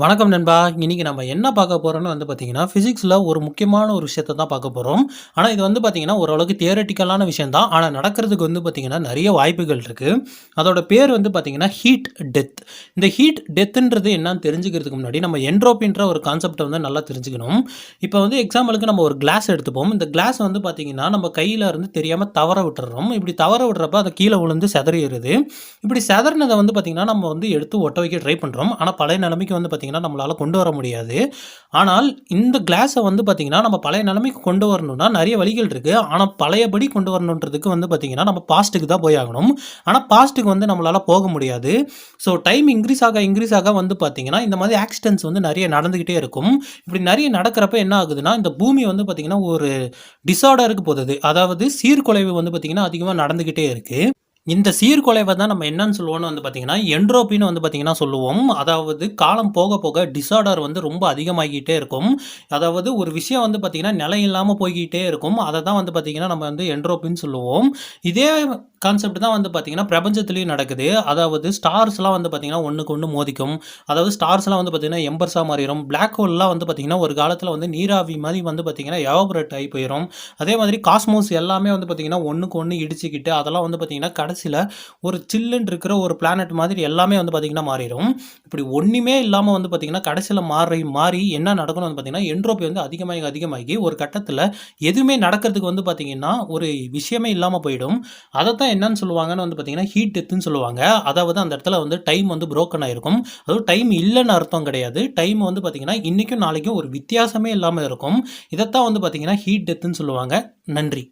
வணக்கம் நண்பா. இன்றைக்கி நம்ம என்ன பார்க்க போகிறோம்னு வந்து பார்த்தீங்கன்னா ஃபிசிக்ஸில் ஒரு முக்கியமான ஒரு விஷயத்தை தான் பார்க்க போகிறோம் ஆனால் இது வந்து பார்த்திங்கன்னா ஓரளவுக்கு தியரட்டிக்கலான விஷயம் தான். ஆனால் நடக்கிறதுக்கு வந்து பார்த்திங்கன்னா நிறைய வாய்ப்புகள் இருக்குது அதோட பேர் வந்து பார்த்திங்கன்னா ஹீட் டெத் இந்த ஹீட் டெத்துன்றது என்னன்னு தெரிஞ்சுக்கிறதுக்கு முன்னாடி நம்ம என்ட்ரோப்பின்ற ஒரு கான்செப்டை வந்து நல்லா தெரிஞ்சுக்கணும். இப்போ வந்து எக்ஸாம்பிளுக்கு நம்ம ஒரு கிளாஸ் எடுத்துப்போம். இந்த கிளாஸ் வந்து பார்த்தீங்கன்னா நம்ம கையில் இருந்து தெரியாமல் தவற விட்டுறோம். இப்படி தவற விடுறப்ப அதை கீழே விழுந்து செதறிடுது. இப்படி செதறினதை வந்து பார்த்தீங்கன்னா நம்ம வந்து எடுத்து ஒட்ட வைக்க ட்ரை பண்ணுறோம் ஆனால் பழைய நிலைமைக்கு வந்து பார்த்திங்கன்னா நம்மளால் கொண்டு வர முடியாது. ஆனால் இந்த கிளாஸை வந்து பார்த்தீங்கன்னா நம்ம பழைய நிலைமைக்கு கொண்டு வரணும்னா நிறைய வழிகள் இருக்குது ஆனால் பழையபடி கொண்டு வரணுன்றதுக்கு வந்து பார்த்தீங்கன்னா நம்ம பாஸ்ட்டுக்கு தான் போய் ஆகணும். ஆனால் பாஸ்ட்டுக்கு வந்து நம்மளால் போக முடியாது. ஸோ டைம் இன்க்ரீஸ் ஆக இன்க்ரீஸ் ஆக வந்து பார்த்தீங்கன்னா இந்த மாதிரி ஆக்சிடென்ட்ஸ் வந்து நிறைய நடந்துக்கிட்டே இருக்கும். இப்படி நிறைய நடக்கிறப்ப என்ன ஆகுதுன்னா இந்த பூமி வந்து பார்த்தீங்கன்னா ஒரு டிசார்டருக்கு போகுது. அதாவது சீர்குலைவு வந்து பார்த்தீங்கன்னா அதிகமாக நடந்துக்கிட்டே இருக்குது இந்த சீர்குலைவை தான் நம்ம என்னன்னு சொல்லுவோம்னு வந்து பார்த்தீங்கன்னா என்ட்ரோப்பின்னு வந்து பார்த்தீங்கன்னா சொல்லுவோம். அதாவது காலம் போக போக டிஸார்டர் வந்து ரொம்ப அதிகமாகிக்கிட்டே இருக்கும். அதாவது ஒரு விஷயம் வந்து பார்த்தீங்கன்னா நிலை இல்லாமல் போய்கிட்டே இருக்கும். அதை தான் வந்து பார்த்தீங்கன்னா நம்ம வந்து என்ட்ரோப்பின்னு சொல்லுவோம். இதே கான்செப்ட் தான் வந்து பார்த்திங்கன்னா பிரபஞ்சத்துலேயும் நடக்குது அதாவது ஸ்டார்ஸ்லாம் வந்து பார்த்திங்கன்னா ஒன்றுக்கு ஒன்று மோதிக்கும் அதாவது ஸ்டார்ஸ்லாம் வந்து பார்த்தீங்கன்னா எம்பர்ஸாக மாறிடும் பிளாக் ஹோல்லாம் வந்து பார்த்திங்கன்னா ஒரு காலத்தில் வந்து நீராவி மாதிரி வந்து பார்த்திங்கன்னா எவாபரேட் ஆகி போயிடும் அதே மாதிரி காஸ்மோஸ் எல்லாமே வந்து பார்த்திங்கன்னா ஒன்றுக்கு ஒன்று இடிச்சிக்கிட்டு அதெல்லாம் வந்து பார்த்திங்கன்னா கடைசியில் ஒரு சில்லுன்னு இருக்கிற ஒரு பிளானட் மாதிரி எல்லாமே வந்து பார்த்திங்கன்னா மாறிடும் இப்படி ஒன்றுமே இல்லாமல் வந்து பார்த்திங்கன்னா கடைசியில் மாறி மாறி என்ன நடக்கணும் வந்து பார்த்தீங்கன்னா என்ட்ரோபி வந்து அதிகமாகி அதிகமாகி ஒரு கட்டத்தில் எதுவுமே நடக்கிறதுக்கு வந்து பார்த்தீங்கன்னா ஒரு விஷயமே இல்லாமல் போயிடும் அதை தான் என்னன்னு சொல்லுவாங்கன்னு வந்து பார்த்தீங்கன்னா ஹீட் டெத்துன்னு சொல்லுவாங்க. அதாவது அந்த இடத்துல வந்து டைம் வந்து புரோக்கன் ஆயிருக்கும். அதுவும் டைம் இல்லைன்னு அர்த்தம் கிடையாது. டைம் வந்து பார்த்தீங்கன்னா இன்றைக்கும் நாளைக்கும் ஒரு வித்தியாசமே இல்லாமல் இருக்கும். இதைத்தான் வந்து பார்த்தீங்கன்னா ஹீட் டெத்துன்னு சொல்லுவாங்க. நன்றி.